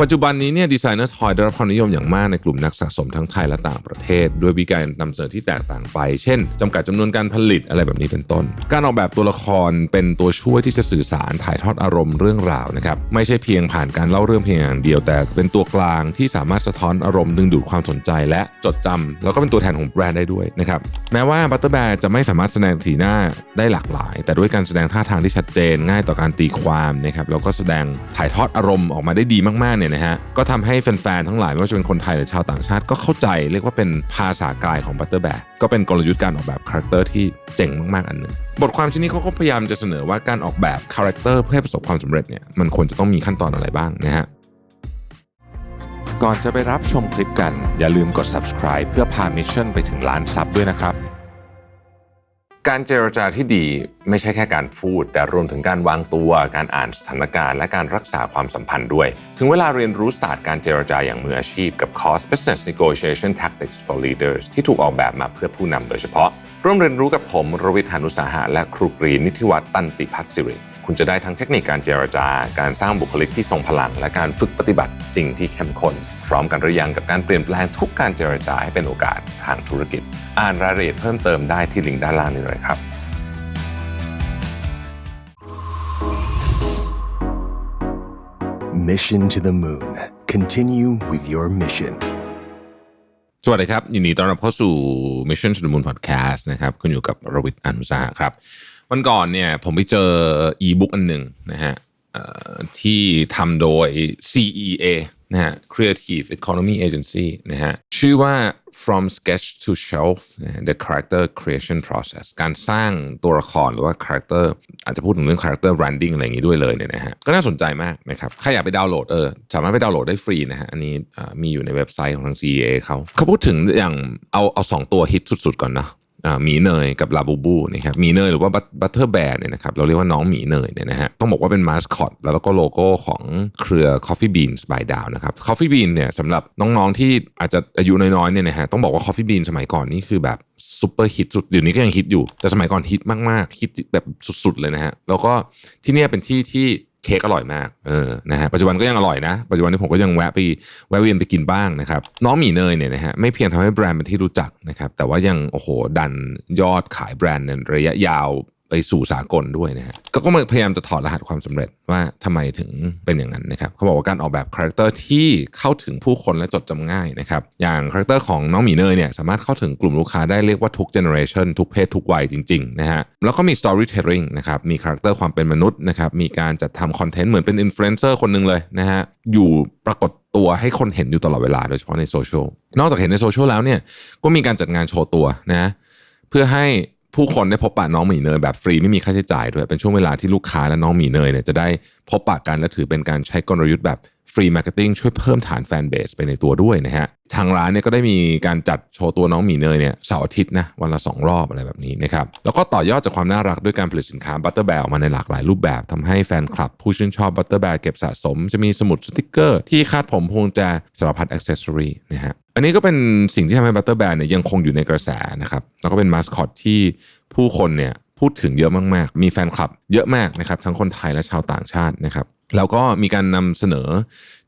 ปัจจุบันนี้เนี่ยดีไซเนอร์ทอยได้รับความนิยมอย่างมากในกลุ่มนักสะสมทั้งไทยและต่างประเทศ ด้วยวิธีการนำเสนอที่แตกต่างไป เช่นจำกัดจำนวนการผลิตอะไรแบบนี้เป็นต้น การออกแบบตัวละครเป็นตัวช่วยที่จะสื่อสารถ่ายทอดอารมณ์เรื่องราวนะครับไม่ใช่เพียงผ่านการเล่าเรื่องเพียงอย่างเดียว แต่เป็นตัวกลางที่สามารถสะท้อนอารมณ์ดึงดูดความสนใจ และจดจำแล้วก็เป็นตัวแทนของแบรนด์ได้ด้วยนะครับแม้ว่าบัตเตอร์แบร์จะไม่สามารถแสดงสีหน้าได้หลากหลาย แต่ด้วยการแสดงท่าทางที่ชัดเจน ง่ายต่อการตีความนะครับแล้วก็แสดงถ่ายทอดอารมณ์ออกมาได้ดีมากๆเนี่ยนะฮะก็ทำให้แฟนๆทั้งหลายไม่ว่าจะเป็นคนไทยหรือชาวต่างชาติก็เข้าใจเรียกว่าเป็นภาษากายของบัตเตอร์แบร์ก็เป็นกลยุทธ์การออกแบบคาแรคเตอร์ที่เจ๋งมากๆอันหนึ่งบทความชิ้นนี้เขาก็พยายามจะเสนอว่าการออกแบบคาแรคเตอร์เพื่อให้ประสบความสำเร็จเนี่ยมันควรจะต้องมีขั้นตอนอะไรบ้างนะฮะก่อนจะไปรับชมคลิปกันอย่าลืมกด subscribe เพื่อพามิชชั่นไปถึงล้านซับด้วยนะครับ การเจรจาที่ดีไม่ใช่แค่การพูด แต่รวมถึงการวางตัว การอ่านสถานการณ์และการรักษาความสัมพันธ์ด้วย ถึงเวลาเรียนรู้ศาสตร์การเจรจาอย่างมืออาชีพกับคอร์ส Business Negotiation Tactics for Leaders ที่ถูกออกแบบมาเพื่อผู้นำโดยเฉพาะ ร่วมเรียนรู้กับผมรวิทยานุสาหะและครูกรีนนิติวัฒน์ตันติพัฒสิริคุณจะได้ทั้งเทคนิคการเจรจาการสร้างบุคลิกที่ทรงพลัง และการฝึกปฏิบัติจริงที่เข้มข้น ร้อมกันหรือยังกับการเปลี่ยนแปลงทุกการเจรจาให้เป็นโอกาสทางธุรกิจ อ่านรายละเอียดเพิ่มเติมได้ที่ลิงก์ด้านล่างนี้เลยครับ Mission to the Moon. Continue with your mission. สวัสดีครับ ยินดีต้อนรับเข้าสู่ Mission to the Moon Podcast นะครับคุณอยู่กับรวิทย์อนุสาหะครับ วันก่อนเนี่ยผมไปเจออีบุ๊กอันหนึ่งนะฮะเอ่อที่ทำโดย CEA นะฮะ Creative Economy Agency นะฮะชื่อว่า From Sketch to Shelf The Character Creation Process การสร้างตัวละครหรือว่า Character อาจจะพูดถึงเรื่อง Character Branding อะไรอย่างนี้ด้วยเลยเนี่ยนะฮะก็น่าสนใจมากนะครับใครอยากไปดาวน์โหลดเออสามารถไปดาวน์โหลดได้ฟรีนะฮะอันนี้มีอยู่ในเว็บไซต์ของทาง CEA เขาเขาพูดถึงอย่างเอาเอาสองตัวฮิตสุดๆก่อนเนาะ หมีเนยกับลาบูบูนะครับหมีเนยหรือว่าบัตเตอร์แบร์เนี่ยนะครับเราเรียกว่าน้องหมีเนยเนี่ยนะฮะต้องบอกว่าเป็นมาสคอตแล้วก็โลโก้ของเครือ Coffee Beans by Dow นะครับ Coffee Bean เนี่ยสำหรับน้องๆที่อาจจะอายุน้อยๆเนี่ยนะฮะต้องบอกว่า Coffee Bean สมัยก่อนนี่คือแบบซูเปอร์ฮิตสุดเดี๋ยวนี้ก็ยังฮิตอยู่ แต่สมัยก่อนฮิตมากๆฮิตแบบสุดๆเลยนะฮะแล้วก็ที่เนี่ยเป็นที่ที่ เค้กอร่อยมากเออนะฮะปัจจุบันก็ยังอร่อยนะ ปัจจุบันนี้ผมก็ยังแวะไปแวะเวียนไปกินบ้างนะครับ น้องหมีเนยเนี่ยนะฮะไม่เพียงทำให้แบรนด์เป็นที่รู้จักนะครับแต่ว่ายังโอ้โหดันยอดขายแบรนด์ในระยะยาวไปสู่สากลด้วยนะฮะก็ก็พยายามจะถอดรหัสความสำเร็จว่าทำไมถึงเป็นอย่างนั้นนะครับเขาบอกว่าการออกแบบคาแรคเตอร์ที่เข้าถึงผู้คนและจดจำง่ายนะครับอย่างคาแรคเตอร์ของน้องหมีเนยเนี่ยสามารถเข้าถึงกลุ่มลูกค้าได้เรียกว่าทุกเจเนอเรชันทุกเพศทุกวัยจริงๆนะฮะแล้วก็มี storytelling นะครับมีคาแรคเตอร์ความเป็นมนุษย์นะครับมีการจัดทำคอนเทนต์เหมือนเป็นอินฟลูเอนเซอร์คนหนึ่งเลยนะฮะอยู่ปรากฏตัวให้คนเห็นอยู่ตลอดเวลาโดยเฉพาะในโซเชียลนอกจากเห็นในโซเชียลแล้วเนี่ยก็มีการจัดงานโชว์ตัวนะเพื่อให้ ผู้คนได้พบปะน้องหมีเนยแบบฟรีไม่มีค่าใช้จ่ายด้วยเป็นช่วงเวลาที่ลูกค้าและน้องหมีเนยเนี่ยจะได้พบปะกันและถือเป็นการใช้กลยุทธ์แบบ ฟรีมาร์เก็ตติ้งช่วยเพิ่มฐานแฟนเบสไปในตัวด้วยนะฮะ ทางร้านเนี่ยก็ได้มีการจัดโชว์ตัวน้องหมีเนยเนี่ยเสาร์อาทิตย์นะวันละ 2 รอบอะไรแบบนี้นะครับ แล้วก็ต่อยอดจากความน่ารักด้วยการผลิตสินค้าบัตเตอร์แบร์ออกมาในหลากหลายรูปแบบทำให้แฟนคลับผู้ชื่นชอบบัตเตอร์แบร์เก็บสะสม จะมีสมุดสติกเกอร์ ที่คาดผมพวงแจสารพัดอ็อกเซสซอรีนะฮะอันนี้ก็เป็นสิ่งที่ทำให้บัตเตอร์แบร์เนี่ยยังคงอยู่ในกระแสนะครับแล้วก็เป็นมาสคอตที่ผู้คนเนี่ยพูดถึงเยอะมากๆ มีแฟนคลับเยอะมากนะครับทั้งคนไทยและชาวต่างชาตินะครับ แล้วก็มีการนำเสนอ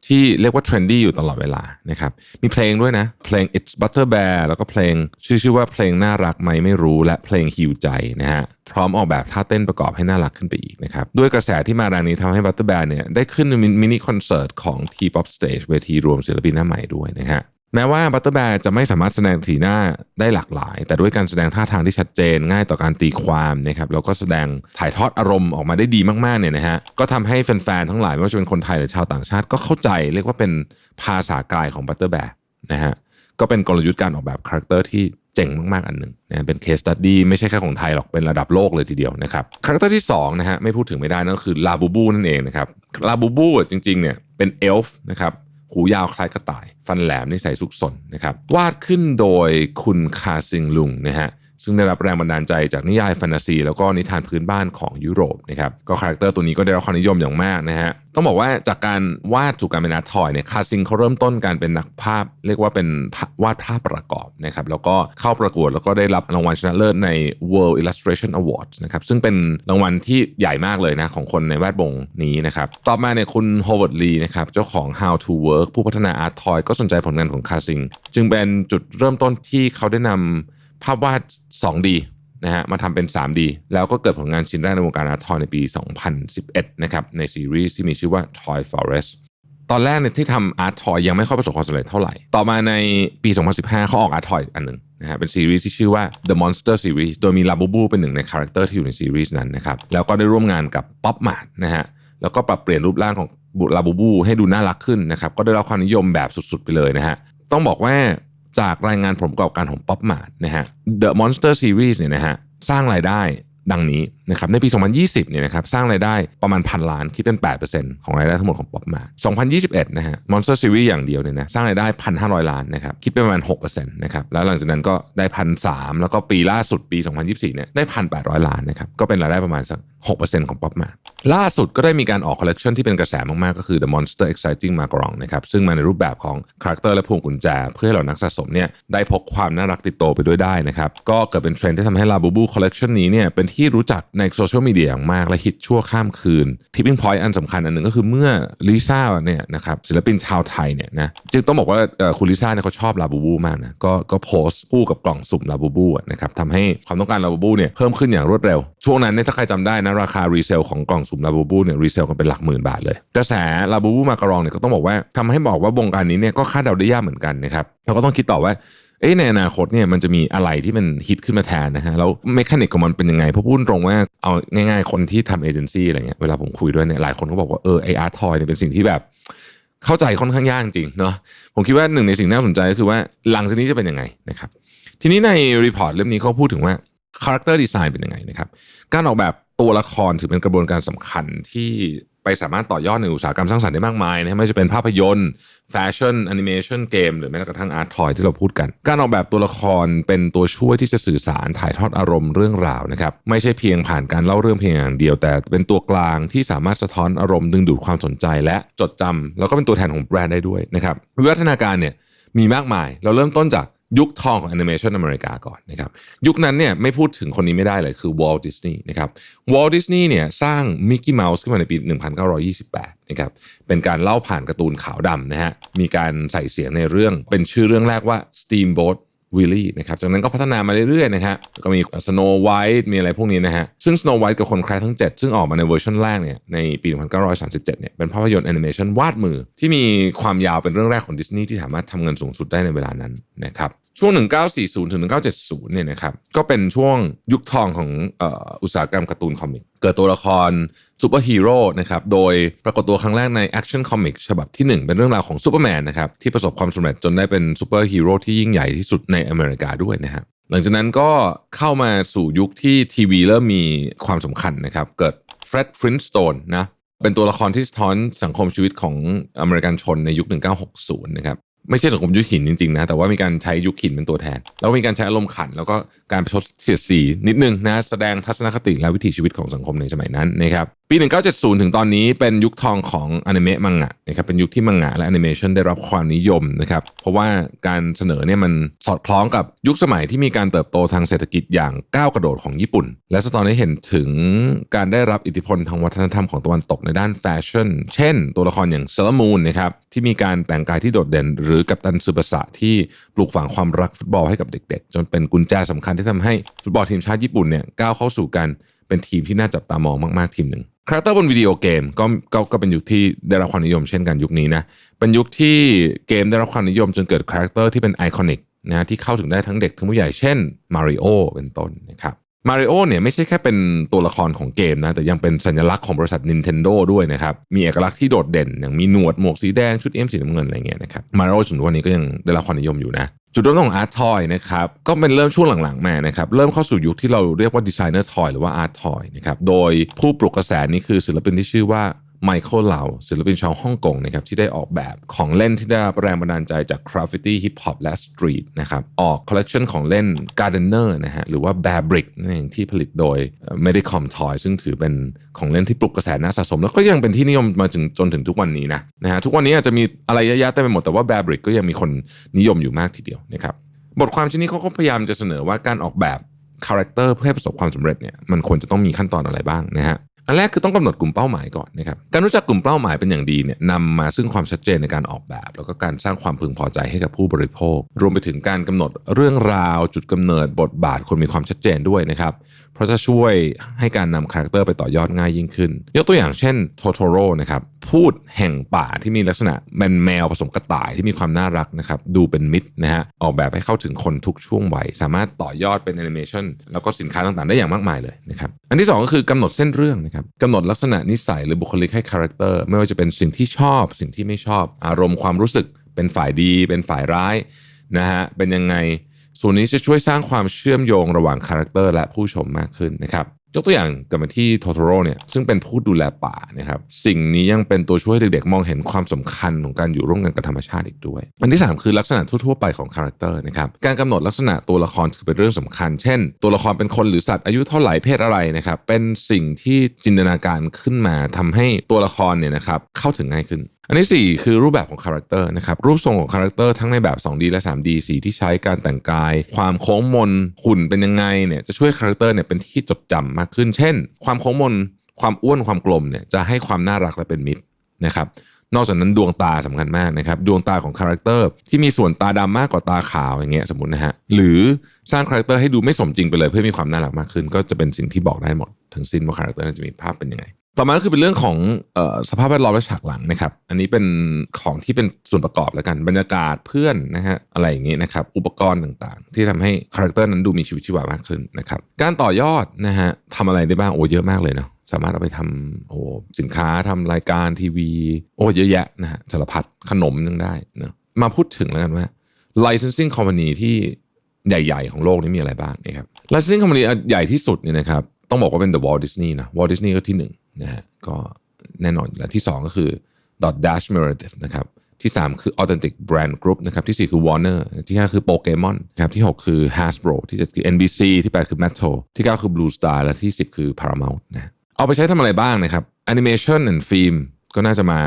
ที่เรียกว่าเทรนดี้อยู่ตลอดเวลานะครับ มีเพลงด้วยนะ เพลง It's Butter Bear แล้วก็เพลงชื่อชื่อว่าเพลงน่ารักไหมไม่รู้และเพลงฮิวใจนะฮะ พร้อมออกแบบท่าเต้นประกอบให้น่ารักขึ้นไปอีกนะครับ ด้วยกระแสที่มาแรงนี้ทำให้ Butter Bear เนี่ยได้ขึ้นมินิคอนเสิร์ตของ T-pop Stage เวทีรวมศิลปินหน้าใหม่ด้วยนะฮะ แม้ว่าบัตเตอร์แบร์จะไม่สามารถแสดงสีหน้าได้หลากหลาย แต่ด้วยการแสดงท่าทางที่ชัดเจนง่ายต่อการตีความนะครับแล้วก็แสดงถ่ายทอดอารมณ์ออกมาได้ดีมากๆเนี่ยนะฮะก็ทำให้แฟนๆทั้งหลายไม่ว่าจะเป็นคนไทยหรือชาวต่างชาติก็เข้าใจเรียกว่าเป็นภาษากายของบัตเตอร์แบร์นะฮะก็เป็นกลยุทธ์การออกแบบคาแรคเตอร์ที่เจ๋งมากๆอันหนึ่งนะเป็นเคสตัดดี้ไม่ใช่แค่ของไทยหรอกเป็นระดับโลกเลยทีเดียวนะครับคาแรคเตอร์ที่สองนะฮะไม่พูดถึงไม่ได้นั่นก็คือลาบูบูนั่นเองนะครับลาบูบูจริงๆเนี่ยเป็นเอลฟ์นะครับ หูยาวคล้ายกระต่าย ฟันแหลมนิสัยซุกสนนะครับวาดขึ้นโดยคุณคาซิงลุงนะฮะ ซึ่งได้รับแรงบันดาลใจจากนิยายแฟนตาซีแล้วก็นิทานพื้นบ้านของยุโรปนะครับก็คาแรคเตอร์ตัวนี้ก็ได้รับความนิยมอย่างมากนะฮะต้องบอกว่าจากการวาดสู่การเป็นอาร์ทอยเนี่ยคาซิงเขาเริ่มต้นการเป็นนักภาพ เรียกว่าเป็นวาดภาพประกอบนะครับแล้วก็เข้าประกวดแล้วก็ได้รับรางวัลชนะเลิศใน World Illustration Awards นะครับซึ่งเป็นรางวัลที่ใหญ่มากเลยนะของคนในแวดวงนี้นะครับต่อมาเนี่ยคุณ Howard Lee นะครับเจ้าของ How to Work ผู้พัฒนาอาร์ทอยก็สนใจผลงานของคาซิงจึงเป็นจุดเริ่มต้นที่เขาได้นำ ภาพวาด 2D นะฮะมาทำเป็น 3D แล้วก็เกิดผลงานชิ้นแรกในวงการอาร์ตทอยในปี 2011 นะครับในซีรีส์ที่มีชื่อว่า Toy Forest ตอนแรกเนี่ยที่ทำอาร์ตทอยยังไม่ค่อยประสบความสำเร็จเท่าไหร่ ต่อมาในปี 2015 เขาออกอาร์ตทอยอันหนึ่งนะฮะเป็นซีรีส์ที่ชื่อว่า The Monster Series โดยมีลาบูบูเป็นหนึ่งในคาแรคเตอร์ที่อยู่ในซีรีส์นั้นนะครับแล้วก็ได้ร่วมงานกับป๊อปมาร์นะฮะแล้วก็ปรับเปลี่ยนรูปร่างของลาบูบูให้ดูน่ารักขึ้นนะครับก็ได้รับความนิยมแบบสุดๆไปเลยนะฮะต้องบอกว่า จากรายงานผลประกอบการของป๊อปมาร์นะฮะ The Monster Series เนี่ยนะฮะสร้างรายได้ดังนี้นะครับในปี 2020 เนี่ยนะครับสร้างรายได้ประมาณพันล้านคิดเป็น 8%ของรายได้ทั้งหมดของป๊อปมา2021 นะฮะ Monster Series อย่างเดียวเนี่ยนะสร้างรายได้ 1,500 ล้านนะครับคิดเป็นประมาณ 6%นะครับแล้วหลังจากนั้นก็ได้พันสแล้วก็ปีล่าสุดปี 2024 เนี่ยได้ 1,800 ล้านนะครับก็เป็นรายได้ประมาณสัก 6%ของป๊อปมาล่าสุดก็ได้มีการออกคอลเลคชันที่เป็นกระแสมากๆ ก็คือ The Monster Exciting m a c a r o n นะครับซึ่งมาในรูปแบบของคาแรคเตอร์และพวงกุญแจ เพื่อให้เหล่านักสะสมเนี่ยได้พกความน่ารักติดตัวไปด้วยได้นะครับ ก็เกิดเป็นเทรนด์ที่ทำให้ Labubu Collection นี้เนี่ยเป็นที่รู้จักในโซเชียลมีเดียอย่างมาก และฮิตชั่วข้ามคืน Tipping Point อันสำคัญอันหนึ่งก็คือเมื่อลิซ่าเนี่ยนะครับศิลปินชาวไทยเนี่ยนะจึงต้องบอกว่าคุณลิซ่าเนี่ยเขาชอบ Labubu มากนะก็ก็โพสต์คู่กับกล่องสุ่ม Labubu อะนะครับทำให้ความต้องการ Labubu เนี่ยเพิ่มขึ้นอย่างรวดเร็วช่วงนั้นเนี่ยถ้าใครจำได้นะราคารีเซลของกล่องสุ่ม Labubu เนี่ยรีเซลกันเป็นหลักหมื่นบาทเลยกระแส Labubu มากรองเนี่ยก็ต้องบอกว่าทำให้บอกว่าวงการนี้เนี่ยก็คาดเดาได้ยากเหมือนกันนะครับเราก็ต้องคิดต่อว่าเอ๊ะในอนาคตเนี่ยมันจะมีอะไรที่มันฮิตขึ้นมาแทนนะฮะแล้วเมคานิกของมันเป็นยังไงเพราะพูดตรงว่าเอาง่ายๆคนที่ทำเอเจนซี่อะไรเงี้ยเวลาผมคุยด้วยเนี่ยหลายคนก็บอกว่าเออไออาร์ทอยเนี่ยเป็นสิ่งที่แบบ เข้าใจค่อนข้างยากจริงเนาะผมคิดว่าหนึ่งในสิ่งน่าสนใจก็คือว่าหลังจากนี้จะเป็นยังไงนะครับทีนี้ในรีพอร์ตเล่มนี้เขาพูดถึงว่าคาแรคเตอร์ดีไซน์เป็นยังไงนะครับการออกแบบ ตัวละครถือเป็นกระบวนการสำคัญที่ไปสามารถต่อยอดในอุตสาหกรรมสร้างสรรค์ได้มากมายนะไม่ว่าจะเป็นภาพยนตร์แฟชั่นแอนิเมชันเกมหรือแม้กระทั่งอาร์ตทอยที่เราพูดกัน การออกแบบตัวละครเป็นตัวช่วยที่จะสื่อสารถ่ายทอดอารมณ์เรื่องราวนะครับไม่ใช่เพียงผ่านการเล่าเรื่องเพียงอย่างเดียว แต่เป็นตัวกลางที่สามารถสะท้อนอารมณ์ดึงดูดความสนใจ และจดจำแล้วก็เป็นตัวแทนของแบรนด์ได้ด้วยนะครับวิวัฒนาการเนี่ยมีมากมาย เราเริ่มต้นจาก ยุคทองของแอนิเมชันอเมริกาก่อนนะครับยุคนั้นเนี่ยไม่พูดถึงคนนี้ไม่ได้เลยคือวอลดิสนีย์นะครับวอลดิสนีย์เนี่ยสร้างมิกกี้เมาส์ขึ้นมาในปี 1928 นะครับเป็นการเล่าผ่านการ์ตูนขาวดำนะฮะมีการใส่เสียงในเรื่องเป็นชื่อเรื่องแรกว่า Steamboat วิลลี่นะครับจากนั้นก็พัฒนามาเรื่อยๆนะฮะก็มี Snow White มีอะไรพวกนี้นะฮะซึ่ง Snow White กับคนแคร์ทั้ง 7 ซึ่งออกมาในเวอร์ชันแรกเนี่ยในปี 1937 เนี่ยเป็นภาพยนตร์แอนิเมชันวาดมือ ที่มีความยาวเป็นเรื่องแรกของดิสนีย์ที่สามารถทำเงินสูงสุดได้ในเวลานั้นนะครับ ช่วง 1940 ถึง 1970 เนี่ยนะครับ ก็เป็นช่วงยุคทองของอ่ออุตสาหกรรมการ์ตูนคอมิก เกิดตัวละครซูเปอร์ฮีโร่นะครับ โดยปรากฏตัวครั้งแรกในแอคชั่นคอมิกฉบับที่ 1 เป็นเรื่องราวของซูเปอร์แมนนะครับ ที่ประสบความสำเร็จจนได้เป็นซูเปอร์ฮีโร่ที่ยิ่งใหญ่ที่สุดในอเมริกาด้วยนะครับหลังจากนั้นก็เข้ามาสู่ยุคที่ทีวีเริ่มมีความสำคัญนะครับ เกิดเฟร็ดฟรินสโตนนะเป็นตัวละครที่สะท้อนสังคมชีวิตของอเมริกันชนในยุค 1960 นะครับ ไม่ใช่สังคมยุคหินจริงๆนะแต่ว่ามีการใช้ยุคหินเป็นตัวแทน แล้วมีการใช้อารมณ์ขัน แล้วก็การประชดเสียดสีนิดนึงนะแสดงทัศนคติและวิถีชีวิตของสังคมในสมัยนั้นนะครับปี 1970 ถึงตอนนี้เป็นยุคทองของอนิเมะมังงะนะครับเป็นยุคที่มังงะและแอนิเมชันได้รับความนิยมนะครับเพราะว่าการเสนอเนี่ยมันสอดคล้องกับยุคสมัยที่มีการเติบโตทางเศรษฐกิจอย่างก้าวกระโดดของญี่ปุ่น และสะท้อนให้เห็นถึงการได้รับอิทธิพลทางวัฒนธรรมของตะวันตกในด้านแฟชั่น เช่น ตัวละครอย่างเซเลมูนนะครับที่มีการแต่งกายที่โดดเด่นหรืือกัปตันซูบสะที่ปลูกฝังความรักฟุตบอลให้กับเด็ก ๆ จนเป็นกุญแจสำคัญที่ทำให้ฟุตบอลทีมชาติญี่ปุ่นเนี่ยก้าวเข้าสู่การเป็นทีมที่น่าจับตามองมากๆทีมหนึ่งคาแรคเตอร์บนวิดีโอเกมก็ก็ก็เป็นยุคที่ได้รับความนิยมเช่นกันยุคนี้นะเป็นยุคที่เกมได้รับความนิยมจนเกิดคาแรคเตอร์ที่เป็นไอคอนิกนะที่เข้าถึงได้ทั้งเด็กทั้งผู้ใหญ่เช่นมาริโอเป็นต้นนะครับ มาริโอเนี่ยไม่ใช่แค่เป็นตัวละครของเกมนะ แต่ยังเป็นสัญลักษณ์ของบริษัท Nintendo ด้วยนะครับ มีเอกลักษณ์ที่โดดเด่น อย่างมีหนวดหมวกสีแดงชุดเอ็มสีน้ำเงินอะไรเงี้ยนะครับมาริโอจนถึงวันนี้ก็ยังได้รับความนิยมอยู่นะ จุดเริ่มต้นของอาร์ตทอยนะครับ ก็เป็นเริ่มช่วงหลังๆมานะครับ เริ่มเข้าสู่ยุคที่เราเรียกว่าดีไซเนอร์ทอยหรือว่าอาร์ตทอยนะครับ โดยผู้ปลุกกระแสนี้คือศิลปินที่ชื่อว่า ไมเคิลเหลาศิลปินชาวฮ่องกงนะครับที่ได้ออกแบบของเล่นที่ได้รับแรงบันดาลใจจากกราฟฟิตี้ฮิปฮอปและสตรีทนะครับออกคอลเลกชันของเล่น Gardener นะฮะหรือว่า Bear Brick นั่นเองที่ผลิตโดย Medicom Toy ซึ่งถือเป็นของเล่นที่ปลุกกระแสน่าสะสม แล้วก็ยังเป็นที่นิยมมาถึงจนถึงทุกวันนี้นะนะฮะทุกวันนี้อาจจะมีอะไรเยอะแยะเต็มไปหมดแต่ว่า Bear Brick ก็ยังมีคนนิยมอยู่มากทีเดียวนะครับบทความชิ้นนี้เขาก็พยายามจะเสนอว่าการออกแบบคาแรคเตอร์เพื่อให้ประสบความสำเร็จเนี่ยมันควรจะต้องมีขั้นตอนอะไรบ้างนะฮะ อันแรกคือต้องกำหนดกลุ่มเป้าหมายก่อนนะครับการรู้จักกลุ่มเป้าหมายเป็นอย่างดีเนี่ยนำมาซึ่งความชัดเจนในการออกแบบ แล้วก็การสร้างความพึงพอใจให้กับผู้บริโภค รวมไปถึงการกำหนดเรื่องราว จุดกำเนิดบทบาทคนมีความชัดเจนด้วยนะครับ เพราะจะช่วยให้การนำคาแรคเตอร์ไปต่อยอดง่ายยิ่งขึ้น ยกตัวอย่างเช่นโทโทโร่นะครับพูดแห่งป่าที่มีลักษณะเป็นแมวผสมกระต่ายที่มีความน่ารักนะครับดูเป็นมิตรนะฮะออกแบบให้เข้าถึงคนทุกช่วงวัยสามารถต่อยอดเป็นแอนิเมชันแล้วก็สินค้าต่างๆ ได้อย่างมากมายเลยนะครับอันที่สองก็คือกำหนดเส้นเรื่องนะครับกำหนดลักษณะนิสัยหรือบุคลิกให้คาแรคเตอร์ไม่ว่าจะเป็นสิ่งที่ชอบ สิ่งที่ไม่ชอบ อารมณ์ความรู้สึกเป็นฝ่ายดี เป็นฝ่ายร้ายนะฮะเป็นยังไง ส่วนนี้จะช่วยสร้างความเชื่อมโยงระหว่างคาแรคเตอร์และผู้ชมมากขึ้นนะครับยกตัวอย่างกลับมาที่โทโทโร่เนี่ยซึ่งเป็นผู้ดูแลป่านะครับสิ่งนี้ยังเป็นตัวช่วยเด็กๆมองเห็นความสำคัญของการอยู่ร่วมกันกับธรรมชาติอีกด้วย อันที่ 3 คือลักษณะทั่วๆไปของคาแรคเตอร์นะครับการกำหนดลักษณะตัวละครถือเป็นเรื่องสำคัญ เช่น ตัวละครเป็นคนหรือสัตว์อายุเท่าไหร่เพศอะไรนะครับเป็นสิ่งที่จินตนาการขึ้นมาทำให้ตัวละครเนี่ยนะครับเข้าถึงง่ายขึ้น อันที่ 4 คือรูปแบบของคาแรคเตอร์นะครับรูปทรงของคาแรคเตอร์ทั้งในแบบ 2D และ 3D สีที่ใช้การแต่งกาย ความโค้งมนหุ่นเป็นยังไงเนี่ยจะช่วยคาแรคเตอร์เนี่ยเป็นที่จดจำมากขึ้น เช่น ความโค้งมน ความอ้วนความกลมเนี่ยจะให้ความน่ารักและเป็นมิตรนะครับนอกจากนั้นดวงตาสำคัญมากนะครับดวงตาของคาแรคเตอร์ที่มีส่วนตาดำมากกว่าตาขาวอย่างเงี้ยสมมตินะฮะหรือสร้างคาแรคเตอร์ให้ดูไม่สมจริงไปเลยเพื่อมีความน่ารักมากขึ้น ก็จะเป็นสิ่งที่บอกได้หมดทั้งสิ้นว่าคาแรคเตอร์จะมีภาพเป็นยังไง ต่อมาก็คือเป็นเรื่องของออสภาพแวดล้อมและฉากหลังนะครับ อันนี้เป็นของที่เป็นส่วนประกอบแล้วกัน บรรยากาศเพื่อนนะฮะอะไรอย่างนี้นะครับ อุปกรณ์ต่างๆ ที่ทำให้คาแรคเตอร์นั้นดูมีชีวิตชีวามากขึ้นนะครับ การต่อยอดนะฮะทำอะไรได้บ้างโอ้เยอะมากเลยเนาะสามารถเอาไปทำโอ้สินค้าทำรายการทีวี โอ้เยอะแยะนะฮะสารพัดขนมยังได้เนาะมาพูดถึงแล้วกันว่า licensing company ที่ใหญ่ ๆ ของโลกนี้มีอะไรบ้างนะครับ licensing company ใหญ่ที่สุดเนี่ยนะครับต้องบอกว่าเป็น The Walt Disney นะ Walt Disney ก็ที่หนึ่ง นะฮะก็แน่นอนอยู่แล้วที่ 2 ก็คือ Dot Dash Meredith นะครับที่ 3 คือ Authentic Brand Group นะครับที่ 4 คือ Warner ที่ 5 คือ Pokemon นครับที่ 6 คือ Hasbro ที่ 7 คือ NBC ที่ 8 คือ Mattel ที่ 9 คือ Blue Star และที่ 10 คือ Paramount นะเอาไปใช้ทำอะไรบ้างนะครับ Animation and Film ก็น่าจะมา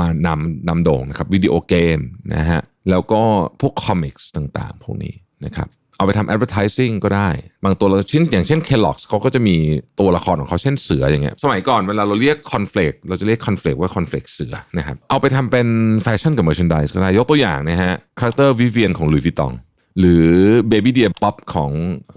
มานำนำโด่งนะครับวิดีโอเกมนะฮะแล้วก็พวกคอมิกส์ต่างๆ พวกนี้นะครับ เอาไปทำ advertising ก็ได้ บางตัวเราชิ้นอย่างเช่น Kellogg's เขาก็จะมีตัวละครของเขาเช่นเสืออย่างเงี้ยสมัยก่อนเวลาเราเรียก cornflake เราจะเรียก cornflake ว่า cornflake เสือนะครับเอาไปทำเป็นแฟชั่นกับ merchandise ก็ได้ ยกตัวอย่างนะฮะคาแรคเตอร์วิเวียนของ Louis Vuitton หรือ Baby Dear Pop ของ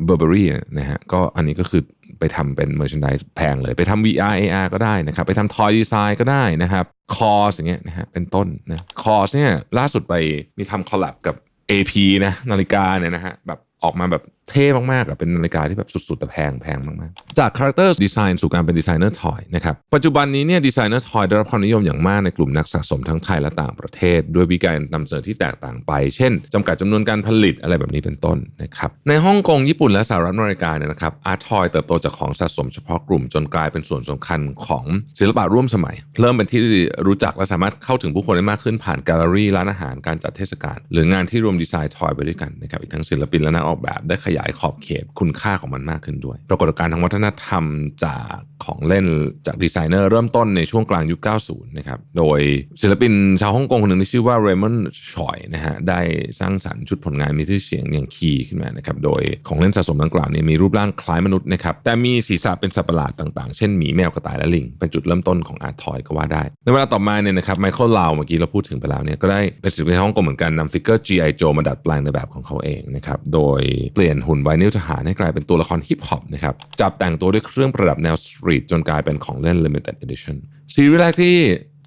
Burberry นะฮะก็อันนี้ก็คือไปทำเป็น merchandise แพงเลย ไปทำ VR AR ก็ได้นะครับ ไปทำ toy design ก็ได้นะครับ cos อย่างเงี้ยนะฮะเป็นต้นนะ cos เนี่ยล่าสุดไปมีทำ collab กับ AP นะนาฬิกาเนี่ยนะฮะแบบ ออกมาแบบ เท่มากๆอะเป็นนาฬิกาที่แบบสุดๆแต่แพงแพงมากๆ จากคาแรคเตอร์ดีไซน์สู่การเป็นดีไซเนอร์ทอยนะครับปัจจุบันนี้เนี่ยดีไซเนอร์ทอยได้รับความนิยมอย่างมากในกลุ่มนักสะสมทั้งไทยและต่างประเทศ ด้วยวิการนำเสนอที่แตกต่างไป เช่นจำกัดจำนวนการผลิตอะไรแบบนี้เป็นต้นนะครับในฮ่องกงญี่ปุ่นและสหรัฐอเมริกาเนี่ยนะครับอาร์ทอยเติบโตจากของสะสมเฉพาะกลุ่มจนกลายเป็นส่วนสำคัญของศิลปะร่วมสมัย เริ่มเป็นที่รู้จักและสามารถเข้าถึงผู้คนได้มากขึ้นผ่านแกลเลอรี่ร้านอาหารการจัดเทศกาลหรืองานที่รวมดีไซน์ทอยไปด้วยกันนะครับอีกทั้งศิลปินและนักออกแบบได้ขยายขอบเขตคุณค่าของมันมากขึ้นด้วย ปรากฏการณ์ทางวัฒนธรรมจากของเล่นจากดีไซเนอร์เริ่มต้นในช่วงกลางยุค 90 นะครับ โดยศิลปินชาวฮ่องกงคนหนึ่งที่ชื่อว่าเรมอนชอยนะฮะได้สร้างสรรค์ชุดผลงานมีชื่อเสียงอย่างคีขึ้นมานะครับโดยของเล่นสะสมดังกล่าวนี่ยมีรูปร่างคล้ายมนุษย์นะครับแต่มีศีรษะเป็นสัตว์ประหลาดต่างๆ เช่นหมีแมวกระต่ายและลิง เป็นจุดเริ่มต้นของอาร์ตทอยก็ว่าได้ ในเวลาต่อมาเนี่ยนะครับไมเคิลลาวเมื่อกี้เราพูดถึงไปแล้วเนี่ยก็ได้เป็นศิลปินฮ่องกงเหมือนกันนำฟิกเกอร์ G.I. Joe มาดัดแปลงในแบบของเขาเองนะครับโดยเปลี่ยนหุ่นไวนิลทหารให้กลายเป็นตัวละครฮิปฮอปนะครับจับแต่งตัวด้วยเครื่องประดับแนวสตรีทจนกลายเป็นของเล่น limited edition ซีรีส์แรกที่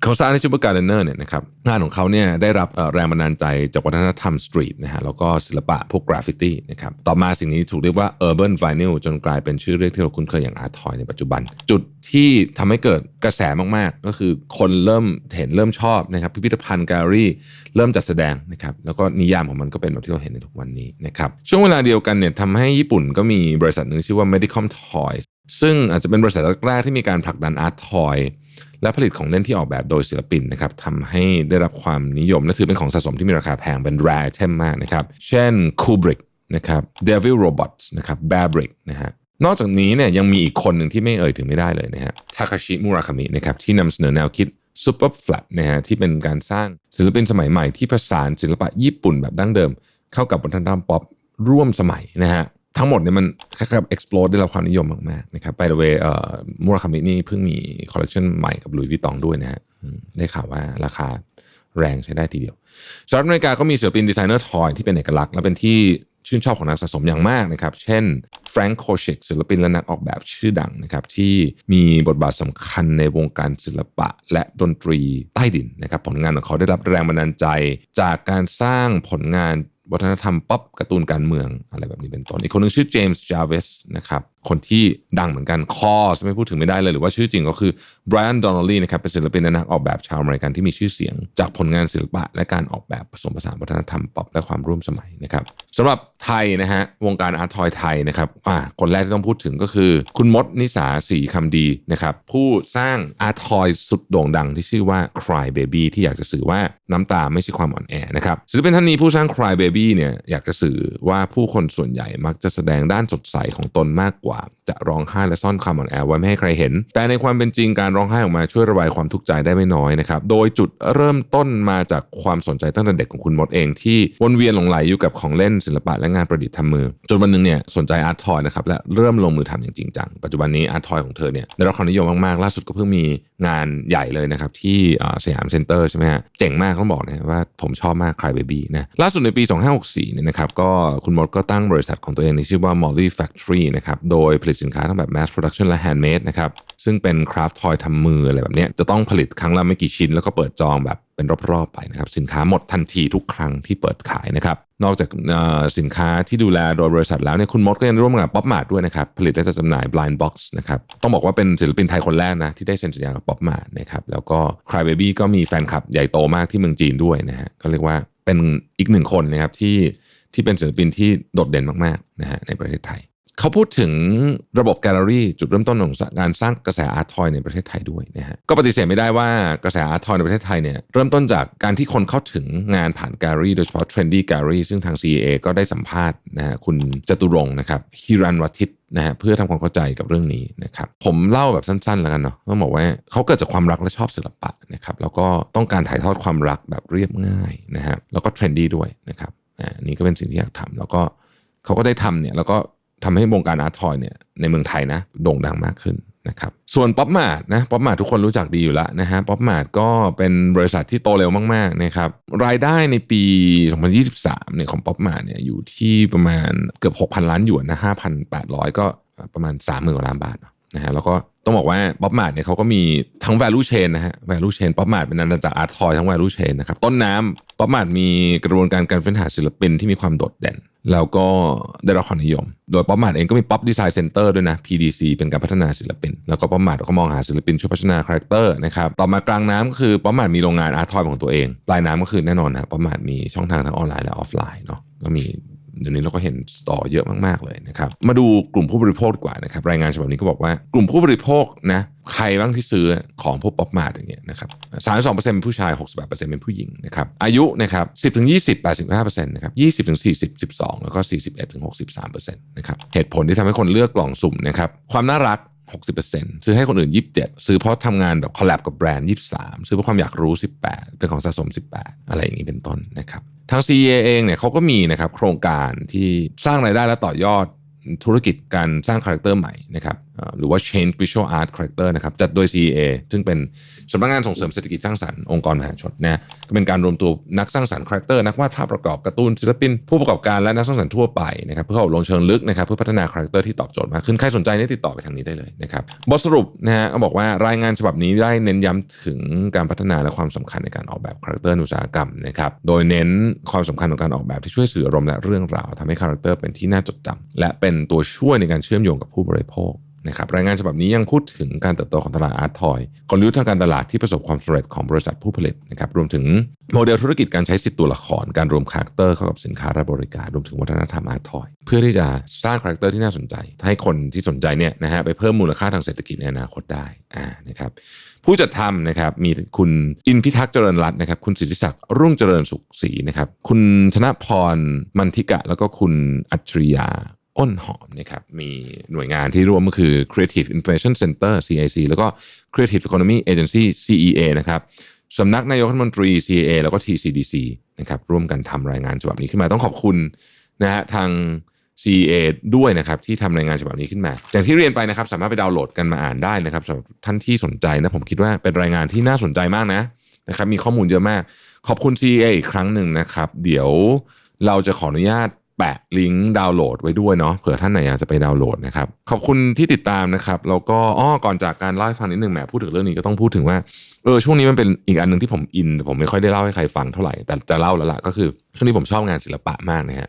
เขาสร้างในชื่อว่าการ์เดนเนอร์เนี่ยนะครับงานของเขาเนี่ยได้รับแรงบันดาลใจจากวัฒนธรรมสตรีทนะฮะแล้วก็ศิลปะพวกกราฟฟิตี้นะครับต่อมาสิ่งนี้ถูกเรียกว่า urban vinyl จนกลายเป็นชื่อเรียกที่เราคุ้นเคยอย่างอาร์ทอยในปัจจุบัน จุดที่ทำให้เกิดกระแสมากๆ ก็คือคนเริ่มเห็นเริ่มชอบนะครับพิพิธภัณฑ์แกลเลอรี่เริ่มจัดแสดงนะครับแล้วก็นิยามของมันก็เป็นแบบที่เราเห็นในทุกวันนี้นะครับช่วงเวลาเดียวกันเนี่ยทำให้ญี่ปุ่นก็มีบริษัทหนึ่งชื่อว่า Medicom Toys ซึ่งอาจจะเป็นบริษัทแรกที่มีการผลักดันอาร์ตทอย และผลิตของเล่นที่ออกแบบโดยศิลปินนะครับทำให้ได้รับความนิยมและถือเป็นของสะสมที่มีราคาแพงเป็น rare item มากนะครับ เช่น Kubrick นะครับ Devil Robots นะครับ Bearbrick นะฮะนอกจากนี้เนี่ยยังมีอีกคนหนึ่งที่ไม่เอ่ยถึงไม่ได้เลยนะฮะทาคาชิมุราคามินะครับที่นำเสนอแนวคิด Super Flat นะฮะที่เป็นการสร้างศิลปินสมัยใหม่ที่ผสานศิลปะญี่ปุ่นแบบดั้งเดิม เข้ากับวัฒนธรรมป๊อปร่วมสมัยนะฮะ ทั้งหมดเนี่ยมันคล้ายๆ explode ได้รับความนิยมมากๆนะครับ by the way เอ่อมุราคามินี่เพิ่งมีคอลเลคชันใหม่กับลุยวิตองด้วยนะฮะได้ข่าวว่าราคาแรงใช้ได้ทีเดียวสหรัฐอเมริกาก็มีศิลปินดีไซเนอร์ทอยที่เป็นเอกลักษณ์และเป็นที่ชื่นชอบของนักสะสมอย่างมากนะครับ เช่นแฟรง k ์โคชิกศิลปินและนักออกแบบชื่อดังนะครับ ที่มีบทบาทสำคัญในวงการศิลปะและดนตรีใต้ดินนะครับ ผลงานของเขาได้รับแรงบันดาลใจ จากการสร้างผลงาน วัฒนธรรมป๊อปการ์ตูนการเมืองอะไรแบบนี้เป็นต้นอีกคนหนึงชื่อเจมส์จาเวสนะครับคนที่ดังเหมือนกันคอสไม่พูดถึงไม่ได้เลย หรือว่าชื่อจริงก็คือไบรอันดอนนลลีนะครับเป็นศิลปินและนักออกแบบชาวอเมริกันที่มีชื่อเสียง จากผลงานศิลปะ และการออกแบบผสมผสานวัฒนธรรมป๊อปและความร่วมสมัยนะครับสำหรับไทยนะฮะวงการอาร์ตทอยไทยนะครับอ่าคนแรกที่ต้องพูดถึงก็คือ คุณมดนิสาสีคำดีนะครับผู้สร้างอาร์ตทอยสุดโด่งดังที่ชื่อว่า Cry Baby ที่อยากจะสื่อว่าน้ำตาไม่ใช่ความอ่อนแอนะครับศิลปินท่านนี้ผู้สร้าง Cry Baby เนี่ยอยากจะสื่อว่าผู้คนส่วนใหญ่มักจะแสดงด้านสดใสของตนมากกว่าจะร้องไห้และซ่อนความอ่อนแอไว้ไม่ให้ใครเห็น แต่ในความเป็นจริงการร้องไห้ออกมาช่วยระบายความทุกข์ใจได้ไม่น้อยนะครับโดยจุดเริ่มต้นมาจากความสนใจตั้งแต่เด็กของคุณมดเองที่วนเวียนหลงไหลอยู่กับของเล่นศิลปะและงานประดิษฐ์ทำมือ จนวันหนึงเนี่ยสนใจอาร์ตทอยนะครับและเริ่มลงมือทำอย่างจริงจังปัจจุบันนี้อาร์ตทอยของเธอเนี่ยได้รับความนิยมมากๆล่าสุดก็เพิ่งมีงานใหญ่เลยนะครับที่สยามเซ็นเตอร์ใช่ไหมฮะเจ๋งมากต้องบอกนะว่าผมชอบมาก Cry Baby นะล่าสุดในปี 2564เนี่ยนะครับก็คุณมดก็ตั้งบริษัทของตัวเองในชื่อว่า Molly Factory นะครับโดยผลิตสินค้าทั้งแบบ mass production และ handmade นะครับซึ่งเป็น craft toy ทำมืออะไรแบบนี้จะต้องผลิตครั้งละไม่กี่ชิ้น แล้วก็เปิดจองแบบเป็นรอบๆไปนะครับสินค้าหมดทันทีทุกครั้งที่เปิดขายนะครับนอกจากสินค้าที่ดูแลโดยบริษัทแล้วเนี่ยคุณมดก็ยังร่วมงานกับป๊อปมาร์ด้วยนะครับผลิตและจัดจำหน่าย blind box นะครับต้องบอกว่าเป็นศิลปินไทยคนแรกนะที่ได้เซ็นสัญญากับป๊อปมาร์นะครับแล้วก็ Cry Baby ก็มีแฟนคลับใหญ่โตมากที่เมืองจีนด้วยนะฮะก็เรียกว่าเป็นอีกหนึ่งคนนะครับที่ที่เป็นศิลปินที่โดดเด่นมากๆนะฮะในประเทศไทย เขาพูดถึงระบบแกลเลอรี่จุดเริ่มต้นของการสร้างกระแสอาร์ตทอยในประเทศไทยด้วยนะฮะก็ปฏิเสธไม่ได้ว่ากระแสอาร์ตทอยในประเทศไทยเนี่ยเริ่มต้นจากการที่คนเข้าถึงงานผ่านแกลเลอรี่โดยเฉพาะ Trendy Gallery ซึ่งทาง CAA ก็ได้สัมภาษณ์นะฮะคุณจตุรงค์นะครับฮิรันวัทิตนะฮะเพื่อทำความเข้าใจกับเรื่องนี้นะครับผมเล่าแบบสั้นๆแล้วกันเนาะต้องบอกว่าเขาเกิดจากความรักและชอบศิลปะนะครับแล้วก็ต้องการถ่ายทอดความรักแบบเรียบง่ายนะฮะแล้วก็เทรนดี้ด้วยนะครับอ่านี่ก็เป็นสิ่งที่อยากทำแล้วก็เขาก็ได้ทำเนี่ยแล้วก็ ทำให้วงการอาร์ตทอยเนี่ยในเมืองไทยนะโด่งดังมากขึ้นนะครับส่วนป๊อปมาดนะป๊อปมาดทุกคนรู้จักดีอยู่แล้วนะฮะป๊อปมาดก็เป็นบริษัทที่โตเร็วมากๆนะครับรายได้ในปี 2023เนี่ยของป๊อปมาดเนี่ยอยู่ที่ประมาณเกือบ 6,000 ล้านหยวนนะ5,800 ก็ประมาณ 30,000กว่าล้านบาทนะฮะแล้วก็ ต้องบอกว่าป๊อปมาดเนี่ยเขาก็มีทั้ง value chain นะฮะ value chain ป๊อปมาดเป็นอาณาจักอาร์ทอยทั้ง value chain นะครับต้นน้ำป๊อปมาดมีกระบวนการการเฟ้นหาศิลปินที่มีความโดดเด่น แล้วก็ได้รับความนิยม โดยป๊อปมาดเองก็มีป๊อปดีไซน์เซ็นเตอร์ด้วยนะ PDC เป็นการพัฒนาศิลปิน แล้วก็ป๊อปมาดก็มองหาศิลปินช่วยพัฒนาคาแรคเตอร์นะครับต่อมากลางน้ำก็คือป๊อปมาดมีโรงงานอาร์ทอยของตัวเองปลายน้ำก็คือแน่นอนนะป๊อปมาดมีช่องทางทั้งออนไลน์และออฟไลน์เนาะก็มี เดี๋ยวนี้เราก็เห็นสตอเยอะมากๆเลยนะครับ มาดูกลุ่มผู้บริโภคดีกว่านะครับ รายงานฉบับนี้ก็บอกว่ากลุ่มผู้บริโภคนะใครบ้างที่ซื้อของพวกป๊อปมาร์ทอย่างเงี้ยนะครับสามสิบสองเปอร์เซ็นต์เป็นผู้ชายหกสิบแปดเปอร์เซ็นต์เป็นผู้หญิงนะครับ อายุนะครับสิบถึงยี่สิบแปดสิบห้าเปอร์เซ็นต์นะครับยี่สิบถึงสี่สิบสิบสองแล้วก็สี่สิบเอ็ดถึงหกสิบสามเปอร์เซ็นต์นะครับ เหตุผลที่ทำให้คนเลือกกล่องสุ่มนะครับ ความน่ารัก 60%ซื้อให้คนอื่น 27 ซื้อเพราะทำงานแบบคอลแลบกับแบรนด์ 23 ซื้อเพราะความอยากรู้ 18 เป็นของสะสม 18 อะไรอย่างนี้เป็นต้นนะครับทาง CA เองเนี่ยเขาก็มีนะครับโครงการที่สร้างรายได้และต่อยอดธุรกิจการสร้างคาแรคเตอร์ใหม่นะครับ หรือว่า change visual art character นะครับจัดโดย CEA ซึ่งเป็นสำนักงานส่งเสริมเศรษฐกิจสร้างสรรค์องค์กรมหาชนนะก็เป็นการรวมตัวนักสร้างสรรค์คาแรคเตอร์นักวาดภาพประกอบการ์ตูนศิลปิน ผู้ประกอบการและนักสร้างสรรค์ทั่วไปนะครับเพื่อเข้าลงเชิงลึกนะครับเพื่อพัฒนาคาแรคเตอร์ที่ตอบโจทย์มากขึ้นใครสนใจนี่ติดต่อไปทางนี้ได้เลยนะครับบทสรุปนะฮะก็บอกว่ารายงานฉบับนี้ได้เน้นย้ำถึงการพัฒนาและความสำคัญในการออกแบบคาแรคเตอร์อุตสาหกรรมนะครับโดยเน้นความสำคัญของการออกแบบที่ช่วยสื่ออารมณ์และเรื่องราวทำให้คาแรคเตอร์เป็นที่น่าจดจำและเป็นตัวช่วยในการเชื่อมโยงกับผู้บริโภค นะครับรายงานฉบับนี้ยังพูดถึงการเติบโตของตลาดอาร์ตทอยกลยุทธ์ทางการตลาดที่ประสบความสำเร็จของบริษัทผู้ผลิตนะครับรวมถึงโมเดลธุรกิจการใช้สิทธิ์ตัวละคร การรวมคาแรคเตอร์เข้ากับสินค้าและบริการรวมถึงวัฒนธรรมอาร์ตทอยเพื่อที่จะสร้างคาแรคเตอร์ที่น่าสนใจ ให้คนที่สนใจเนี่ยนะฮะไปเพิ่มมูลค่าทางเศรษฐกิจในอนาคตได้อ่านะครับผู้จัดทำนะครับมีคุณอินพิทักษ์เจริญรัตน์นะครับ คุณสิทธิศักดิ์รุ่งเจริญสุขศรีนะครับ คุณธนะพรมันทิกะแล้วก็คุณอัจฉริยา อ้นหอมนะครับมีหน่วยงานที่ร่วมก็คือ Creative Innovation Center CIC แล้วก็ Creative Economy Agency CEA นะครับสำนักนายกรัฐมนตรี CAA แล้วก็ TCDC นะครับร่วมกันทำรายงานฉบับนี้ขึ้นมาต้องขอบคุณนะฮะทาง CA ด้วยนะครับที่ทำรายงานฉบับนี้ขึ้นมา อย่างที่เรียนไปนะครับสามารถไปดาวน์โหลดกันมาอ่านได้นะครับสำหรับท่านที่สนใจนะผมคิดว่าเป็นรายงานที่น่าสนใจมากนะนะครับมีข้อมูลเยอะมาก ขอบคุณ CA อีกครั้งหนึ่งนะครับ เดี๋ยวเราจะขออนุญาต แปะลิงก์ดาวน์โหลดไว้ด้วยเนาะเผื่อท่านไหนอยากจะไปดาวน์โหลดนะครับ ขอบคุณที่ติดตามนะครับแล้วก็อ้อก่อนจากการเล่าให้ฟังนิดหนึ่งแหมพูดถึงเรื่องนี้ก็ต้องพูดถึงว่าเออช่วงนี้มันเป็นอีกอันหนึ่งที่ผมอิน ผมไม่ค่อยได้เล่าให้ใครฟังเท่าไหร่แต่จะเล่าแล้วล่ะก็คือช่วงนี้ผมชอบงานศิลปะมากนะฮะ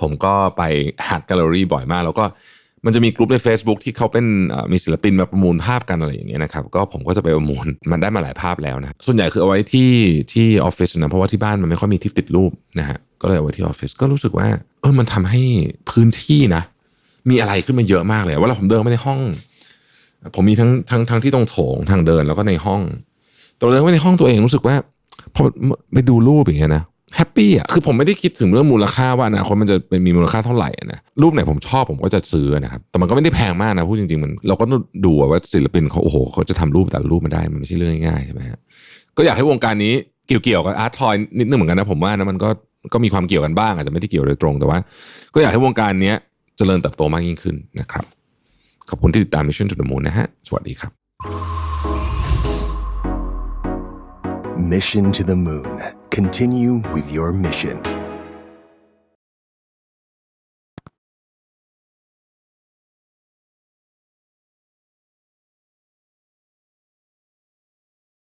ผมก็ไปหัดแกลเลอรี่บ่อยมาก แล้วก็ มันจะมีกลุ่มใน Facebook ที่เขาเป็นมีศิลปินมาประมูลภาพกันอะไรอย่างเงี้ยนะครับก็ผมก็จะไปประมูลมันได้มาหลายภาพแล้วนะส่วนใหญ่คือเอาไว้ที่ที่ออฟฟิศนะเพราะว่าที่บ้านมันไม่ค่อยมีที่ติดรูปนะฮะก็เลยเอาไว้ที่ออฟฟิศก็รู้สึกว่าเออมันทำให้พื้นที่นะ มีอะไรขึ้นมาเยอะมากเลยวลาเราผมเดินไปในห้อง ผมมีทั้งทั้งทั้งที่ตรงโถงทางเดินแล้วก็ในห้องแตอนเดินไปในห้องตัวเองรู้สึกว่าพอไปดูรูปอย่างเงี้ยนะ แฮปปี้อะคือผมไม่ได้คิดถึงเรื่องมูลค่าว่าอนาคตมันจะเป็นมีมูลค่าเท่าไหร่นะรูปไหนผมชอบผมก็จะซื้อนะครับแต่มันก็ไม่ได้แพงมากนะพูดจริงๆมันเราก็ดูว่าศิลปินเขาโอ้โหเขาจะทำรูปแต่ละรูปมาได้มันไม่ใช่เรื่องง่ายใช่ไหมฮะก็อยากให้วงการนี้เกี่ยวๆกับอาร์ตทอยนิดนึงเหมือนกันนะผมว่านะมันก็ก็มีความเกี่ยวกันบ้าง อาจจะไม่ได้เกี่ยวโดยตรงแต่ว่า ก็อยากให้วงการนี้เจริญเติบโตมากยิ่งขึ้นนะครับ ขอบคุณที่ติดตาม Mission to the Moon นะฮะสวัสดีครับ Mission to the Moon. Continue with your mission.